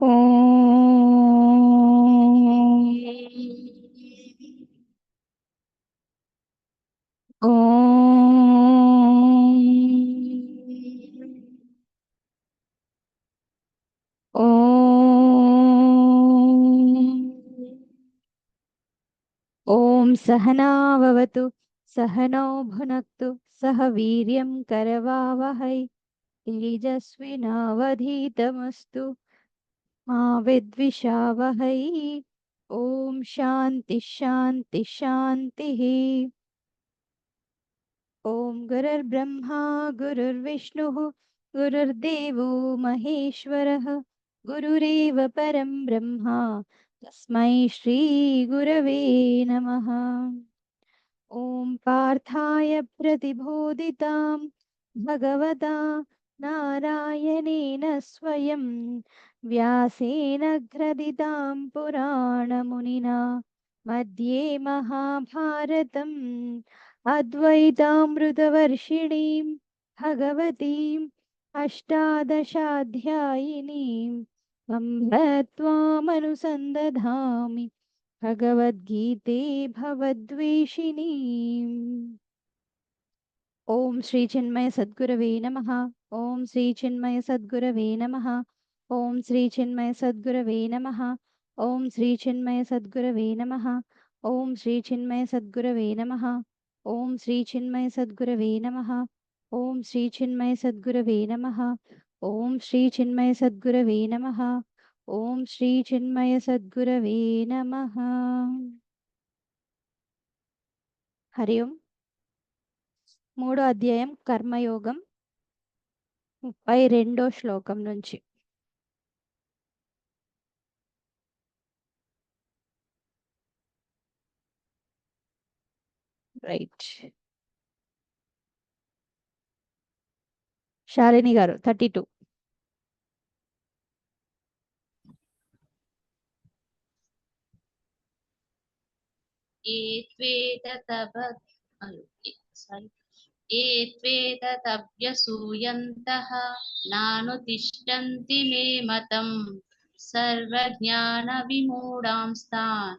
ॐ सहनाववतु सहनौ भुनक्तु सह वीर्यं करवावहै तेजस्विनावधीतमस्तु। मा विद्विषावहै ॐ शान्ति शान्ति शान्तिः। ॐ गुरुर्ब्रह्मा, गुरुर्विष्णुः, गुरुर्देवो महेश्वरः, गुरुरेव परं ब्रह्मा। तस्मै श्रीगुरवे नमः। ॐ पार्थाय प्रतिबोधितां, भगवता नारायणेन स्वयं। व्यासेन ग्रथितां पुराणमुनिना मध्ये महाभारतम् अद्वैतामृतवर्षिणीं भगवतीम् अष्टादशाध्यायिनीम् अम्ब त्वामनुसन्दधामि भगवद्गीते भवद्वेषिणीम् ॐ श्रीचिन्मय सद्गुरवे नमः ॐ श्रीचिन्मय सद्गुरवे नमः ఓం శ్రీ చిన్మయ సద్గురవే నమ. ఓం శ్రీ చిన్మయ సద్గురవే నమ. ఓం శ్రీ చిన్మయ సద్గురవే నమ. ఓం శ్రీ చిన్మయ సద్గురవే నమ. ఓం శ్రీ చిన్మయ సద్గురవే నమ. ఓం శ్రీ చిన్మయ సద్గురవే నమ. ఓం శ్రీ చిన్మయ సద్గురవే నమ. హరి ఓం. మూడో అధ్యాయం కర్మయోగం ముప్పై రెండో శ్లోకం నుంచి. రైట్ శాలిని గారు థర్టీ టూ ఏత్వేతభ్యసూయంతః మే మతం. సర్వజ్ఞాన విమూఢాంస్తాన్.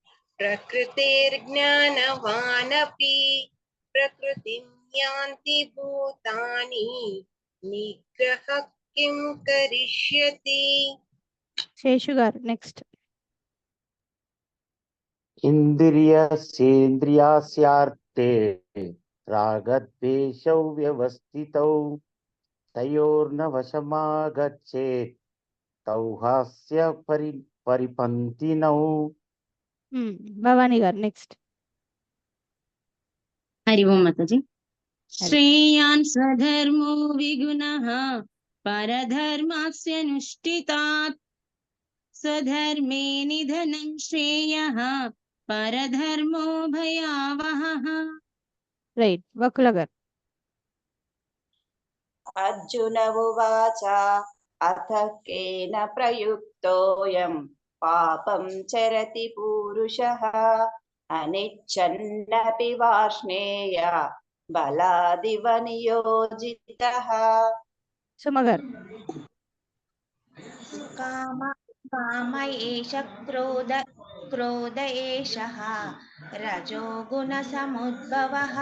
ప్రకృతిర్జ్ఞానవానపి ప్రకృతి యాన్తి భూతాని నిగ్రహ కిం కరిష్యతి శేషు గారు నెక్స్ట్ ఇంద్రియాసేంద్రియాస్యార్తే రాగద్వేషౌ వ్యవస్థితౌ తయోర్న వశమాగచ్చే తౌహాస్య పరి పరిపంతినౌ परिपन्थिनौ భవానీ గారు నెక్స్ట్ हरि ओम् माताजि श्रेयान् स्वधर्मो विगुणः परधर्मस्यनुष्ठितात् स्वधर्मे निधनं श्रेयः परधर्मो भयावहः రైట్ వకుల గారు अर्जुन उवाच अथ केन प्रयुक्तोऽयं पापं चरति पुरुषः अनिच्छन्नपि वार्ष्णेय बलादिव नियोजितः सुमगर्। काम काम एष क्रोध क्रोध एषः रजोगुणसमुद्भवः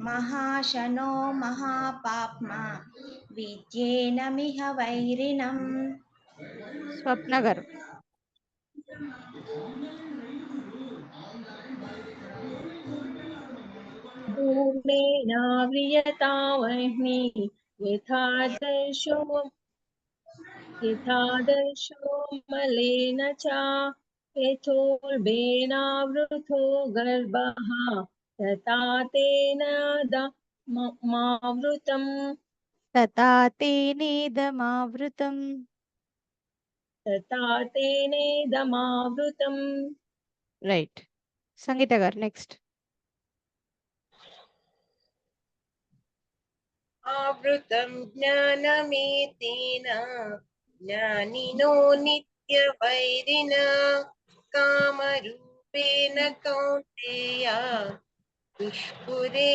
महाशनो महापाप्मा विद्येन मिह वैरिणम्। स्वप्नगर्। धूमेनाव्रियतावह्नि यथादर्शो मलेन च यथोर्भेनावृतो गर्भः तथा तेन मावृतम्। तथा तेनेदमावृतम् తేనేదమావృతం రైట్ సంగీత గారు నెక్స్ట్ ఆవృతం జ్ఞానమేతేన? జ్ఞానినో నిత్య వైరిణ కామరూపేణ కౌంతేయ. దుష్కురే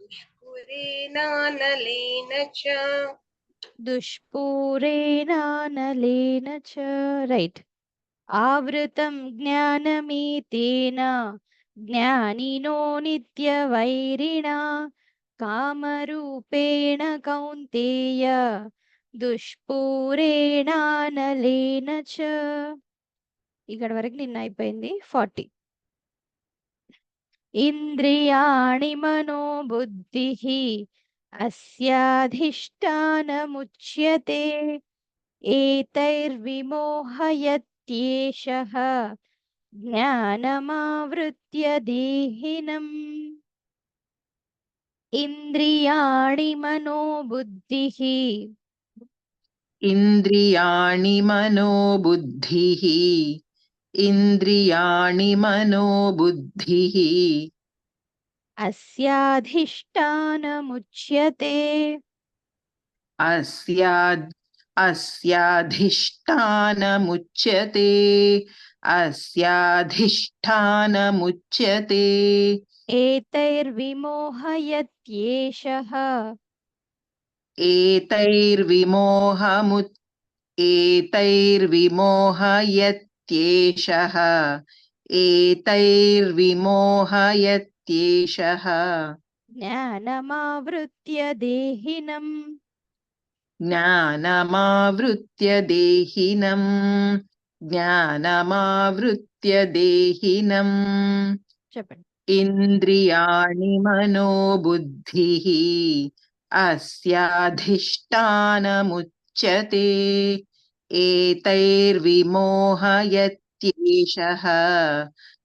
దుష్కురేణానలేన చ. दुष्पुरेणानलेन च దుష్పూరేణానలేన చ రైట్ ఆవృతం జ్ఞానమేతేన జ్ఞానినో నిత్యవైరిణా కామరూపేణ కౌంతేయ దుష్పూరేణానలేన చ ఇక్కడ వరకు నిన్న అయిపోయింది ఫార్టీ ఇంద్రియాణి మనోబుద్ధిః अस्याधिष्ठानमुच्यते एतैर्विमोहयत्येषः ज्ञानमावृत्य देहिनम् इन्द्रियाणि मनो बुद्धिः इन्द्रियाणि मनो बुद्धिः इन्द्रियाणि मनो बुद्धिः अस्याधिष्ठानमुच्यते। अस्या अस्याधिष्ठानमुच्यते। अस्याधिष्ठानमुच्यते। एतैर्विमोहयत्येषः। एतैर्विमोहमुत् एतैर्विमोहयत्येषः। एतैर्विमोहयत् ఇత్యేషః జ్ఞానమావృత్య దేహినం జ్ఞానమావృత్య దేహినం జ్ఞానమావృత్య దేహినం చెప్పండి. ఇంద్రియాణి మనోబుద్ధి. అస్యాధిష్టానముచ్యతే. ఏతైర్విమోహయత్యేష.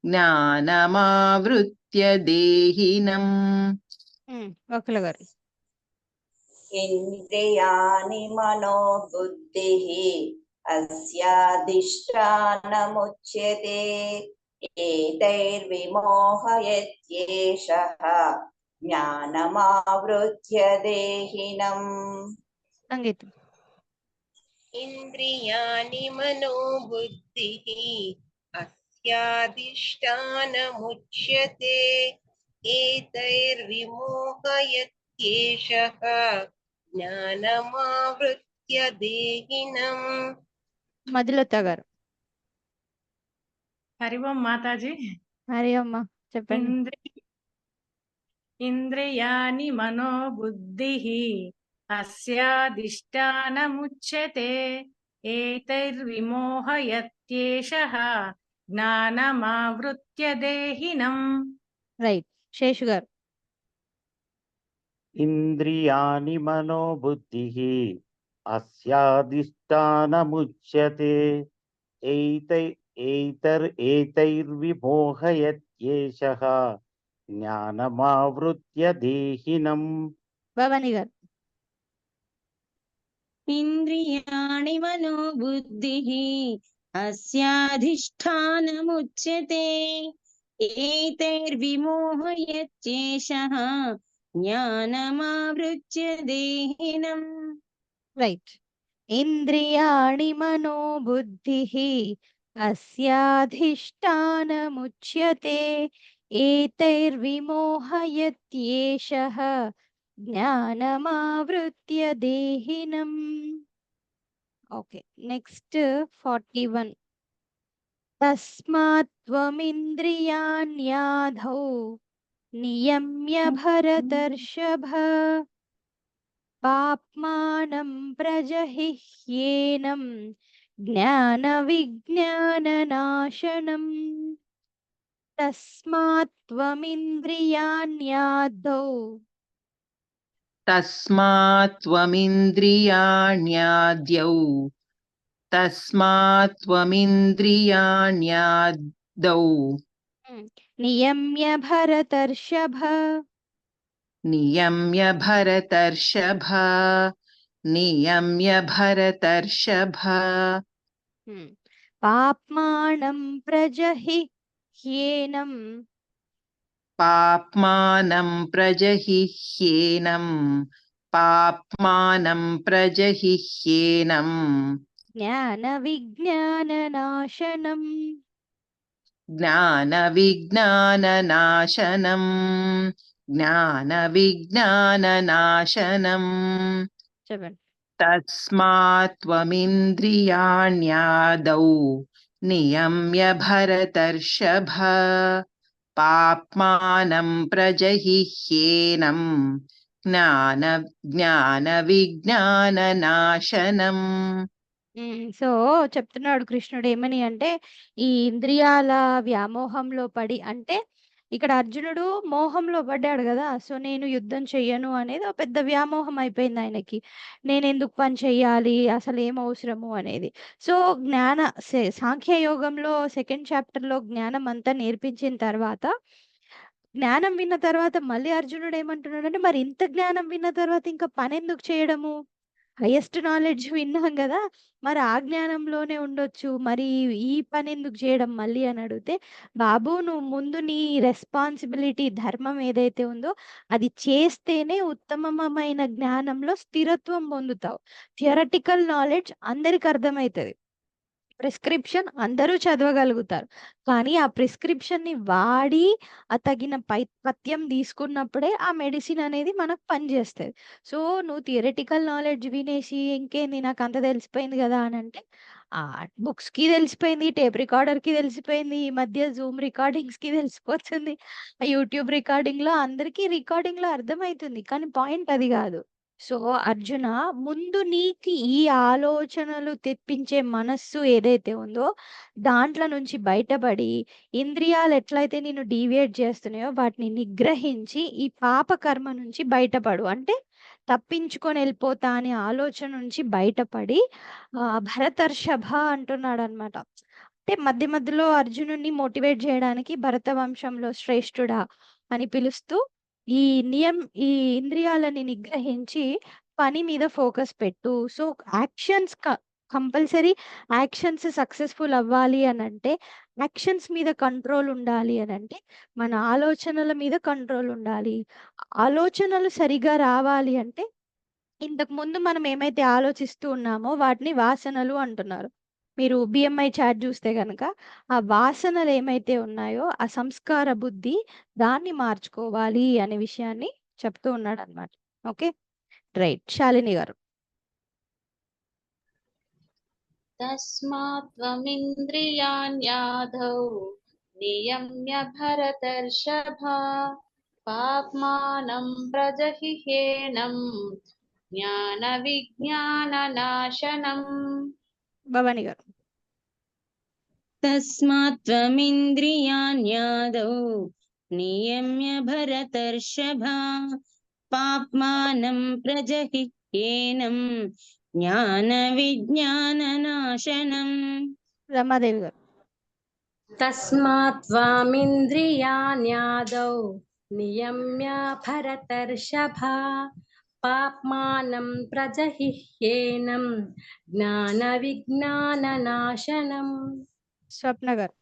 జ్ఞానమావృత్య నిత్యదేహినం ఒకల గారు. ఇంద్రియాని మనోబుద్ధి అస్యాధిష్టానముచ్యతే ఏతైర్విమోహయత్యేష జ్ఞానమావృత్య దేహినం. ఇంద్రియాని మనోబుద్ధి अस्याधिष्ठानमुच्यते एतैर्विमोहयत्येषः ज्ञानमावृत्य देहिनम् మధులత గారు హరి ఓం మాతాజీ హరి అమ్మ చెప్పండి ఇంద్రి ఇంద్రియాణి మనోబుద్ధిః అస్యాధిష్టానముచ్యతే ఏతైర్విమోహయత్యేషः ஞானமாவிருத்திய தேகினம் ரைட் சேஷுகர் இந்திரியாணி மனோபுத்திः अस्याधिष्ठानमुच्यते एतै एतर् एतैर्विमोहयत्येषः ज्ञानमावृत्य देहिनम् भवनिगर् इन्द्रियाणि मनो बुद्धिः అస్యాధిష్టానముచ్యతే ఏతైర్విమోహయత్యేషः జ్ఞానమావృత్య దేహినం రైట్ ఇంద్రియాణి మనోబుద్ధిః అస్యాధిష్టానముచ్యతే ఏతైర్విమోహయత్యేషः జ్ఞానమావృత్య దేహినం ओके नेक्स्ट 41. तस्मात् त्वमिन्द्रियाण्याधौ नियम्य भरतर्षभ पाप्मानं प्रजहिह्येनं ज्ञानविज्ञाननाशनम् तस्मात् त्वमिन्द्रियाण्याधौ तस्मात्त्वमिन्द्रियाण्याद्यौ। तस्मात्त्वमिन्द्रियाण्यादौ नियम्य भरतर्षभ। नियम्य भरतर्षभ। नियम्य भरतर्षभ। पाप्माणं प्रजहि ह्येनं। పాప్మానం ప్రజహిహ్యేనం పాప్మానం ప్రజహిహ్యేనం జ్ఞాన విజ్ఞాన నాశనం జ్ఞాన విజ్ఞాన నాశనం జ్ఞాన విజ్ఞాన నాశనం చెప్పండి. తస్మాత్ త్వమింద్రియాణ్యాదౌ నియమ్య భరతర్షభ. పాప్మానం ప్రజహిహ్యేనం జ్ఞాన జ్ఞాన విజ్ఞాన నాశనం సో చెప్తున్నాడు కృష్ణుడు ఏమని అంటే ఈ ఇంద్రియాల వ్యామోహంలో పడి అంటే ఇక్కడ అర్జునుడు మోహంలో పడ్డాడు కదా సో నేను యుద్ధం చెయ్యను అనేది ఒక పెద్ద వ్యామోహం అయిపోయింది ఆయనకి. నేను ఎందుకు పని చెయ్యాలి? అసలు ఏం అవసరము అనేది. సో జ్ఞాన సే- సాంఖ్య యోగంలో సెకండ్ చాప్టర్లో జ్ఞానం అంతా నేర్పించిన తర్వాత జ్ఞానం విన్న తర్వాత మళ్ళీ అర్జునుడు ఏమంటున్నాడు అంటే మరి ఇంత జ్ఞానం విన్న తర్వాత ఇంకా పని ఎందుకు చేయడము? హైయెస్ట్ నాలెడ్జ్ విన్నాం కదా! మరి ఆ జ్ఞానంలోనే ఉండొచ్చు. మరి ఈ పని ఎందుకు చేయడం మళ్ళీ అని అడిగితే బాబు నువ్వు ముందు నీ రెస్పాన్సిబిలిటీ ధర్మం ఏదైతే ఉందో అది చేస్తేనే ఉత్తమమైన జ్ఞానంలో స్థిరత్వం పొందుతావు. థియరటికల్ నాలెడ్జ్ అందరికి అర్థమవుతుంది. ప్రిస్క్రిప్షన్ అందరూ చదవగలుగుతారు. కానీ ఆ ప్రిస్క్రిప్షన్ని వాడి ఆ తగిన పై పథ్యం తీసుకున్నప్పుడే ఆ మెడిసిన్ అనేది మనకు పనిచేస్తుంది. సో నువ్వు థియరటికల్ నాలెడ్జ్ వినేసి ఇంకేంది నాకు అంత తెలిసిపోయింది కదా అని అంటే ఆ బుక్స్కి తెలిసిపోయింది టేప్ రికార్డర్కి తెలిసిపోయింది ఈ మధ్య జూమ్ రికార్డింగ్స్కి తెలిసిపోతుంది యూట్యూబ్ రికార్డింగ్లో అందరికీ రికార్డింగ్లో అర్థమవుతుంది. కానీ పాయింట్ అది కాదు. సో అర్జున ముందు నీకు ఈ ఆలోచనలు తెప్పించే మనస్సు ఏదైతే ఉందో దాంట్లో నుంచి బయటపడి ఇంద్రియాలు ఎట్లయితే నేను డీవియేట్ చేస్తున్నాయో వాటిని నిగ్రహించి ఈ పాప కర్మ నుంచి బయటపడు. అంటే తప్పించుకొని వెళ్ళిపోతా అనే ఆలోచన నుంచి బయటపడి భరతర్షభ అంటున్నాడు అనమాట అంటే మధ్య మధ్యలో అర్జునుడిని మోటివేట్ చేయడానికి భరత వంశంలో శ్రేష్ఠుడా అని పిలుస్తూ ఈ నియం ఈ ఇంద్రియాలని నిగ్రహించి పని మీద ఫోకస్ పెట్టు. So actions compulsory actions successful అవ్వాలి అని అంటే యాక్షన్స్ మీద కంట్రోల్ ఉండాలి అని అంటే మన ఆలోచనల మీద కంట్రోల్ ఉండాలి. ఆలోచనలు సరిగా రావాలి అంటే ఇంతకు ముందు మనం ఏమైతే ఆలోచిస్తూ ఉన్నామో వాటిని వాసనలు అంటున్నారు. మీరు బిఎంఐ చార్ట్ చూస్తే కనుక ఆ వాసనలు ఏమైతే ఉన్నాయో ఆ సంస్కార బుద్ధి దాన్ని మార్చుకోవాలి అనే విషయాన్ని చెప్తూ ఉన్నాడు అనమాట ఓకే? రైట్. శాలిని గారు. నియమ్య పాప్మానం ప్రజహిహేణం జ్ఞాన విజ్ఞాన నాశనం भवानी गारु भरतर्ष त्वमिन्द्रियाण्यादौ नियम्य भरतर्षभा पाप्मानं प्रजहिह्येनं ज्ञानविज्ञाननाशनम् रमादेवी गारु तस्मात् नियम्य भरतर्षभा పాప్మానం ప్రజహిహ్యేనం జ్ఞాన విజ్ఞాన నాశనం స్వప్న గారు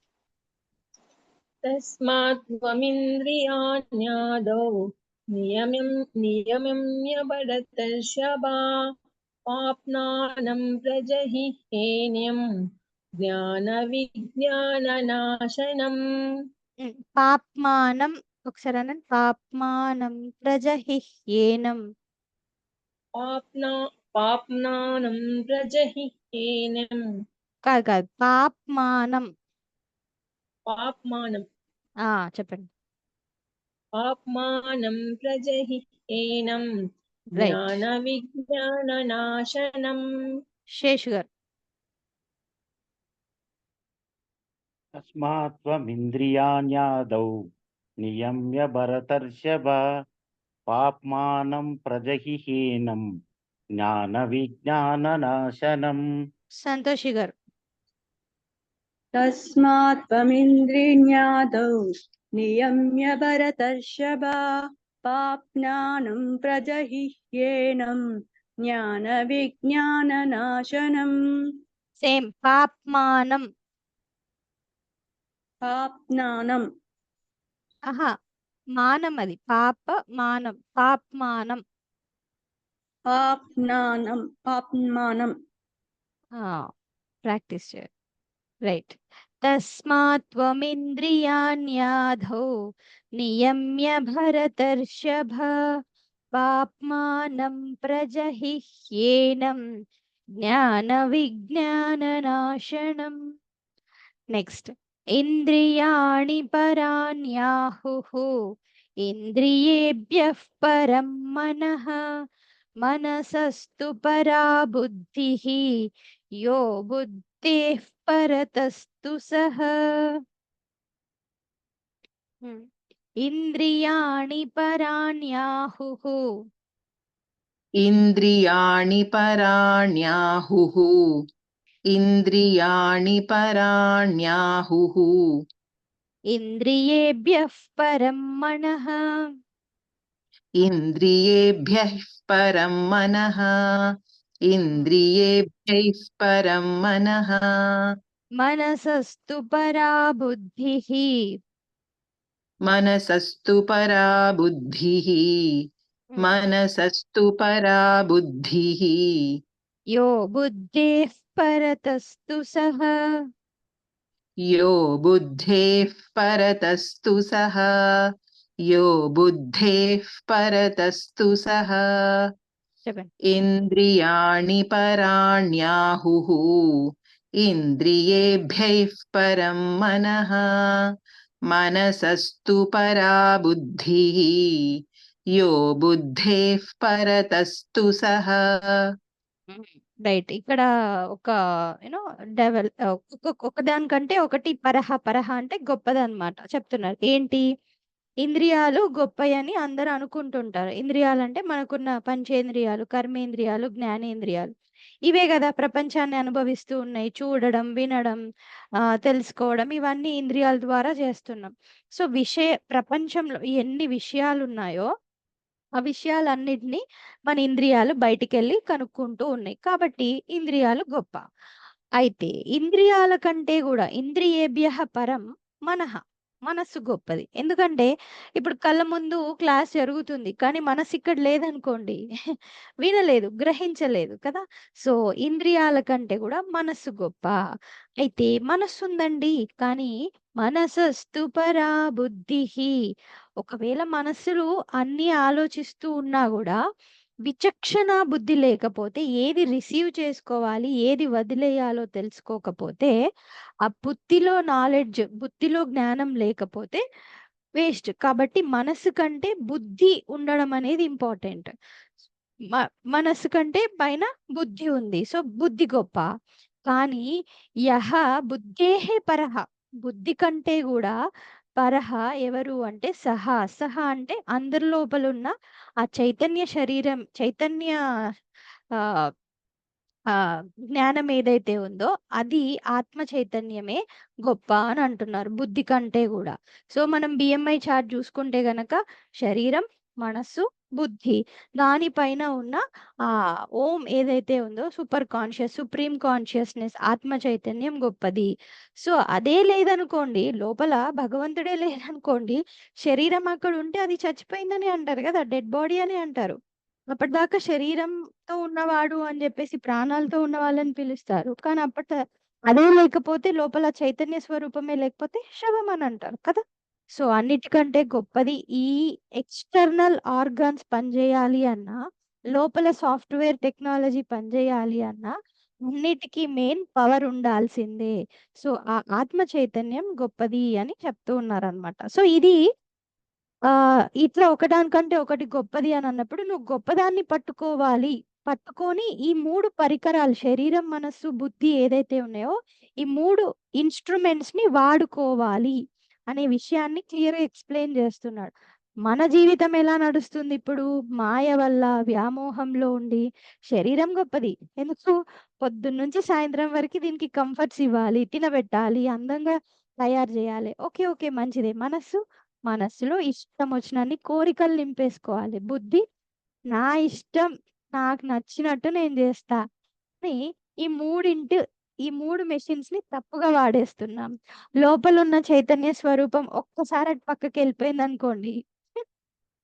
తస్మాత్ త్వమింద్రియాణ్యాదౌ నియమం నియమ్యబడత శబా పాప్నానం ప్రజహిహేన్యం జ్ఞాన విజ్ఞాన నాశనం పాప్మానం ఒకసారి అనండి. పాప్మానం ప్రజహిహ్యేనం. కాదు కాదు పాప్మానం. పాప్మానం। చెప్పండి. పాప్మానం వ్రజహి హేనం జ్ఞాన విజ్ఞాన నాశనం। శేషు గారు తస్మాత్వమింద్రియాణ్యాదౌ నియమ్య భరతర్షభ। పాప్మానం ప్రజహిహీనం జ్ఞాన విజ్ఞాన నాశనం. సంతోషి గారు. తస్మాత్ త్వమింద్రియజ్ఞాదౌ నియమ్య భరతర్షభ పాప్నానం ప్రజహిహ్యేనం జ్ఞాన విజ్ఞాన నాశనం. సేమ్ పాప్మానం. పాప్నానం. మానం అది పాప మానం పాప్మానం పాప్నానం పాప్మానం ప్రాక్టీస్ చేయాలి రైట్ తస్మాత్ త్వమింద్రియాణ్యాధౌ నియమ్య భరతర్షభ పాప్మానం ప్రజహిహ్యేనం జ్ఞాన విజ్ఞాననాశనం నెక్స్ట్ इन्द्रियाणि पराण्याहुः इन्द्रियेभ्यः परं मनः मनसस्तु परा बुद्धिः यो बुद्धेः परतस्तु सः इन्द्रियाणि पराण्याहुः इन्द्रियाणि पराण्याहुः इन्द्रियाणि पराण्याहुः। इन्द्रियेभ्यः परं मनः। इन्द्रियेभ्यः परं मनः। इन्द्रियेभ्यैः परं मनः। मनसस्तु परा बुद्धिः। मनसस्तु परा बुद्धिः। हम्म। मनसस्तु परा बुद्धिः। यो बुद्धेः परतस्तु सः। यो बुद्धेः परतस्तु सः। यो बुद्धेः परतस्तु सः। इन्द्रियाणि पराण्याहुः। इन्द्रियेभ्यः परं मनः। मनसस्तु परा बुद्धिः। यो बुद्धेः परतस्तु सः। हम्म। రైట్. ఇక్కడ ఒక యూనో డెవల్ ఒకదానికంటే ఒకటి పరహ పరహ అంటే గొప్పదన్నమాట. చెప్తున్నారు. ఏంటి? ఇంద్రియాలు గొప్పయని అందరూ అనుకుంటుంటారు. ఇంద్రియాలు అంటే మనకున్న పంచేంద్రియాలు కర్మేంద్రియాలు జ్ఞానేంద్రియాలు. ఇవే కదా ప్రపంచాన్ని అనుభవిస్తూ ఉన్నాయి. చూడడం వినడం ఆ తెలుసుకోవడం ఇవన్నీ ఇంద్రియాల ద్వారా చేస్తున్నాం. సో విషయ ప్రపంచంలో ఎన్ని విషయాలు ఉన్నాయో ఆ విషయాలన్నిటినీ మన ఇంద్రియాలు బయటికెళ్ళి కనుక్కుంటూ ఉన్నాయి. కాబట్టి ఇంద్రియాలు గొప్ప. అయితే ఇంద్రియాల కంటే కూడా ఇంద్రియేభ్య పరం మనహ మనస్సు గొప్పది. ఎందుకంటే ఇప్పుడు కళ్ళ ముందు క్లాస్ జరుగుతుంది. కానీ మనసు ఇక్కడ లేదనుకోండి వినలేదు గ్రహించలేదు కదా. సో ఇంద్రియాల కంటే కూడా మనస్సు గొప్ప. అయితే మనస్సు ఉందండి కానీ మనసస్తు పరా బుద్ధి ఒకవేళ మనస్సులు అన్ని ఆలోచిస్తూ ఉన్నా కూడా విచక్షణ బుద్ధి లేకపోతే ఏది రిసీవ్ చేసుకోవాలి ఏది వదిలేయాలో తెలుసుకోకపోతే ఆ బుద్ధిలో నాలెడ్జ్ బుద్ధిలో జ్ఞానం లేకపోతే వేస్ట్. కాబట్టి మనసు కంటే బుద్ధి ఉండడం అనేది ఇంపార్టెంట్. మనసు కంటే పైన బుద్ధి ఉంది. సో బుద్ధి గొప్ప. కానీ యహ బుద్ధేహే పరహ. బుద్ధి కంటే కూడా పరహ ఎవరు అంటే సహ. సహ అంటే అందరి లోపల ఉన్న ఆ చైతన్య శరీరం చైతన్య ఆ ఆ జ్ఞానం ఏదైతే ఉందో అది ఆత్మ చైతన్యమే గొప్ప అని అంటున్నారు బుద్ధి కంటే కూడా. సో మనం బిఎంఐ చార్ట్ చూసుకుంటే గనక శరీరం మనస్సు బుద్ధి. దానిపైన ఉన్న ఆ ఓం ఏదైతే ఉందో సూపర్ కాన్షియస్ సుప్రీం కాన్షియస్నెస్ ఆత్మ చైతన్యం గొప్పది. సో అదే లేదనుకోండి లోపల భగవంతుడే లేదనుకోండి శరీరం అక్కడ ఉంటే అది చచ్చిపోయిందని అంటారు కదా డెడ్ బాడీ అని అంటారు. అప్పటిదాకా శరీరంతో ఉన్నవాడు అని చెప్పేసి ప్రాణాలతో ఉన్న వాళ్ళని పిలుస్తారు. కానీ అప్పటి అదే లేకపోతే లోపల చైతన్య స్వరూపమే లేకపోతే శవం అని అంటారు కదా. సో అన్నిటికంటే గొప్పది ఈ ఎక్స్టర్నల్ ఆర్గాన్స్ పనిచేయాలి అన్నా లోపల సాఫ్ట్వేర్ టెక్నాలజీ పనిచేయాలి అన్నా అన్నిటికీ మెయిన్ పవర్ ఉండాల్సిందే. సో ఆ ఆత్మ చైతన్యం గొప్పది అని చెప్తూ ఉన్నారనమాట సో ఇది ఆ ఇట్లా ఒకదానికంటే ఒకటి గొప్పది అని అన్నప్పుడు నువ్వు గొప్పదాన్ని పట్టుకోవాలి. పట్టుకొని ఈ మూడు పరికరాలు శరీరం మనస్సు బుద్ధి ఏదైతే ఉన్నాయో ఈ మూడు ఇన్స్ట్రుమెంట్స్ని వాడుకోవాలి. అనే విషయాన్ని క్లియర్గా ఎక్స్ప్లెయిన్ చేస్తున్నాడు. మన జీవితం ఎలా నడుస్తుంది ఇప్పుడు? మాయ వల్ల వ్యామోహంలో ఉండి శరీరం గొప్పది. ఎందుకు? పొద్దున్నుంచి సాయంత్రం వరకు దీనికి కంఫర్ట్స్ ఇవ్వాలి తినబెట్టాలి అందంగా తయారు చేయాలి. ఓకే ఓకే మంచిదే. మనస్సు మనస్సులో ఇష్టం వచ్చినన్ని కోరికలు నింపేసుకోవాలి. బుద్ధి నా ఇష్టం నాకు నచ్చినట్టు నేను చేస్తా అని ఈ మూడింటి ఈ మూడు మెషిన్స్ని తప్పుగా వాడేస్తున్నాం. లోపల ఉన్న చైతన్య స్వరూపం ఒక్కసారి అటు పక్కకి వెళ్ళిపోయింది అనుకోండి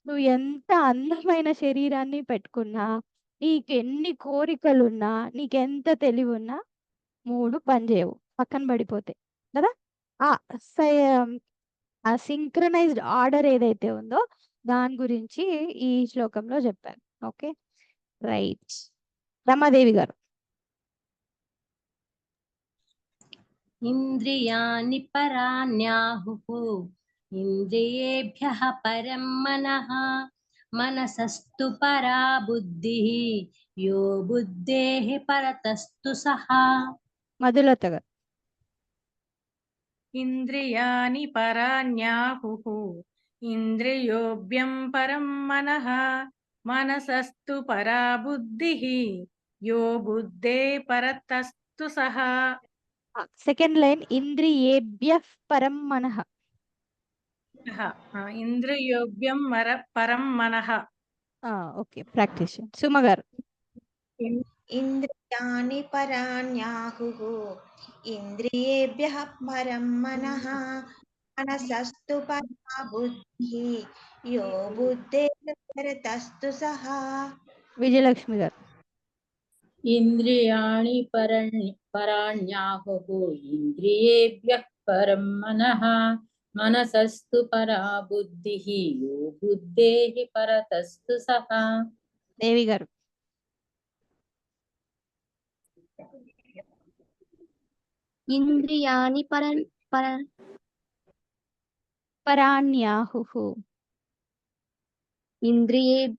నువ్వు ఎంత అందమైన శరీరాన్ని పెట్టుకున్నా నీకు ఎన్ని కోరికలున్నా నీకెంత తెలివి ఉన్నా మూడు పనిచేయవు. పక్కన పడిపోతాయి కదా? ఆ సై- ఆ సింక్రనైజ్డ్ ఆర్డర్ ఏదైతే ఉందో దాని గురించి ఈ శ్లోకంలో చెప్పారు ఓకే? రైట్. రమాదేవి గారు. ఇంద్రియాణి పరాణ్యాహుః ఇంద్రియేభ్యः పరం మనః. మనసస్తు పరా బుద్ధిः యో బుద్ధేః పరతస్తు సహా మధులత గారు ఇంద్రియాణి పరాణ్యాహుః ఇంద్రియోభ్యం పరం మనః. మనసస్తు పరా బుద్ధిః యో బుద్ధే పరతస్తు సహా సెకండ్ లైన్ ఇంద్రియేభ్య పరం మనః ఆ, ఇంద్రియోభ్యం మర పరం మనః ఓకే ప్రాక్టీస్ సుమ గారు ఇంద్రియాణి పరాణ్యాహుః ఇంద్రియేభ్యः పరం మనః మనసస్తు పరా బుద్ధిः యో బుద్ధేః పరతస్తు సహా విజయలక్ష్మి గారు ఇంద్రియాణి పరణి పరాణ్యాహుః ఇంద్రియేభ్యः పరం మనః మనసస్తు పరా బుద్ధిः యో బుద్ధేః పరతస్తు సహా దేవి గారు ఇంద్రియాణి పర పర పరాణ్యాహుః ఇంద్రియేభ్యः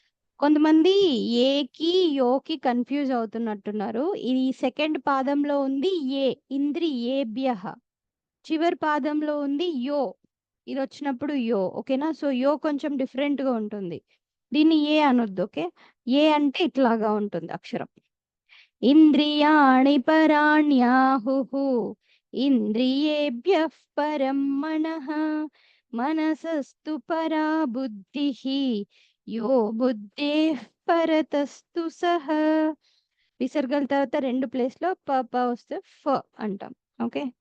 కొంతమంది ఏకి యోకి కన్ఫ్యూజ్ అవుతున్నట్టున్నారు. ఇది సెకండ్ పాదంలో ఉంది ఏ ఇంద్రి ఏభ్య చివరి పాదంలో ఉంది యో. ఇది వచ్చినప్పుడు యో ఓకేనా? సో యో కొంచెం డిఫరెంట్గా ఉంటుంది. దీన్ని ఏ అనొద్దు ఓకే? ఏ అంటే ఇట్లాగా ఉంటుంది అక్షరం. ఇంద్రియాణి పరాణ్యాహు ఇంద్రియేభ్య పరం మన మనసస్తు పరా బుద్ధి యో బుద్ధి పరతస్తు సహ. విసర్గల తర్వాత రెండు ప్లేస్లో ప ప వస్తే ఫ అంటాం. ఓకే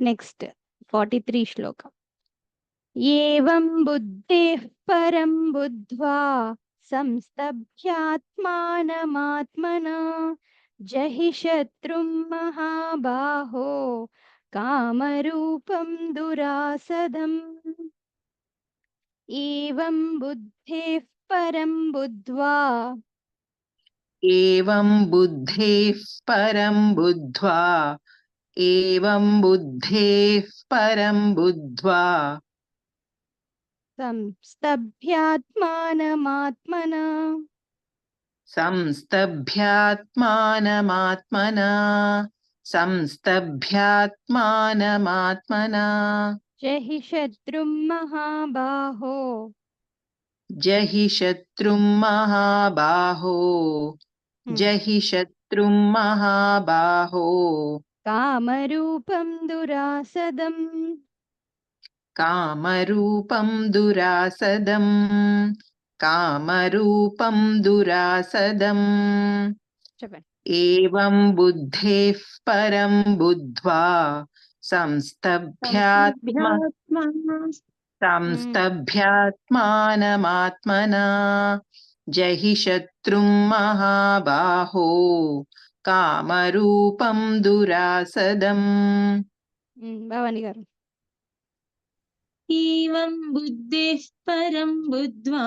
నెక్స్ట్ ఫార్టీ త్రీ శ్లోకం. ఏవం బుద్ధి పరం బుద్ధ్వా సంస్తభ్యాత్మానమాత్మనా జహి శత్రుం మహాబాహో కామరూపం దురాసదం. ఏం బుద్ధే परम बुद्ध्वा। एवं बुद्धे परम बुद्ध्वा। एवं बुद्धे परम बुद्ध्वा। संस्तभ्यात्मानमात्मना। संस्तभ्यात्मानमात्मना। संस्तभ्यात्मानमात्मना। हि शत्रुं महाबाहो। जहि शत्रु महाबाहो। हम्म। जहि शत्रु महाबाहो। कामरूपं दुरासदम्। कामरूपं दुरासदम्। कामरूपं दुरासदम्। एवं बुद्धेः परं बुद्ध्वा संस्तभ्यात्मा సంస్తభ్యాత్మానమాత్మనా జహి శత్రుం మహాబాహో కామరూపం దురాసదం ఉమ్, భవాని గారు एवं बुद्धेः परं बुद्ध्वा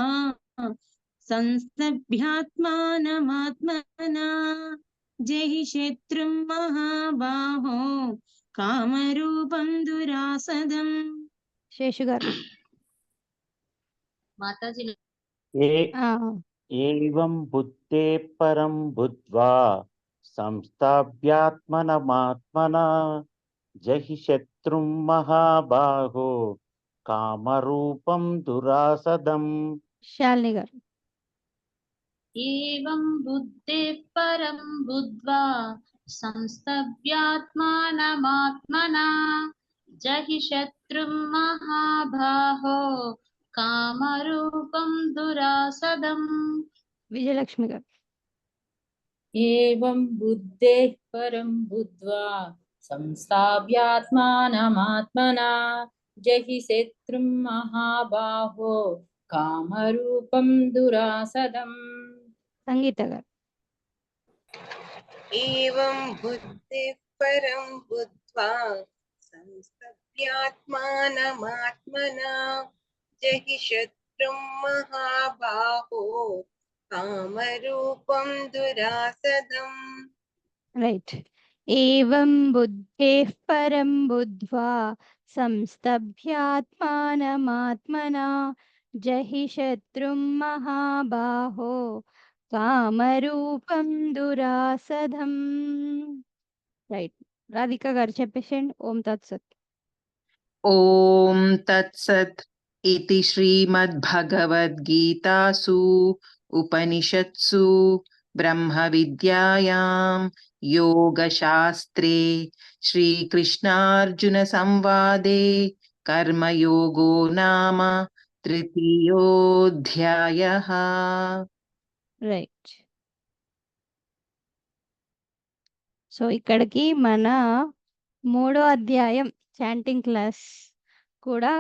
संस्तभ्यात्मानमात्मना जहि शत्रुं महाबाहो कामरूपं दुरासदम् శేషు గారు మాతాజీ ఏం బుద్ధే పరం బుద్ధ్వా సంస్థాప్యాత్మనమాత్మన జహి శత్రుం మహాబాహో కామరూపం దురాసదం శాలిని గారు ఏం బుద్ధే పరం బుద్ధ్వా సంస్థవ్యాత్మానమాత్మనా जहि शत्रुं महाबाहो कामरूपं दुरासदम। विजयलक्ष्मी एवं बुद्धे परम बुद्ध्वा संस्थाव्यात्मानमात्मना जहि शत्रु महाबाहो कामरूपं दुरासदम्। संगीतगर एवं बुद्धे परम बुद्ध्वा संस्तभ्यात्मानमात्मना जहि शत्रुं महाबाहो, कामरूपं दुरासदम्। राइट एवं बुद्धेः परं बुद्ध्वा संस्तभ्यात्मानमात्मना। जहि शत्रुं महाबाहो, कामरूपं दुरासधम् राधिका गारचे पेशेंट ओम तत्सत ओम तत्सत इति श्रीमद्भगवद्गीतासु उपनिषत्सु ब्रह्मविद्यायां योगशास्त्रे श्रीकृष्णार्जुनसंवादे कर्मयोगो नाम तृतीयोऽध्यायः रैट् right. సో ఇక్కడికి మన మూడో అధ్యాయం చాంటింగ్ క్లాస్ కూడా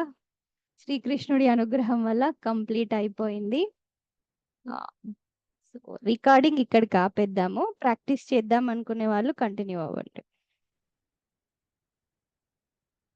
శ్రీకృష్ణుడి అనుగ్రహం వల్ల కంప్లీట్ అయిపోయింది. రికార్డింగ్ ఇక్కడికి ఆపేద్దాము. ప్రాక్టీస్ చేద్దాం అనుకునే వాళ్ళు కంటిన్యూ అవ్వండి.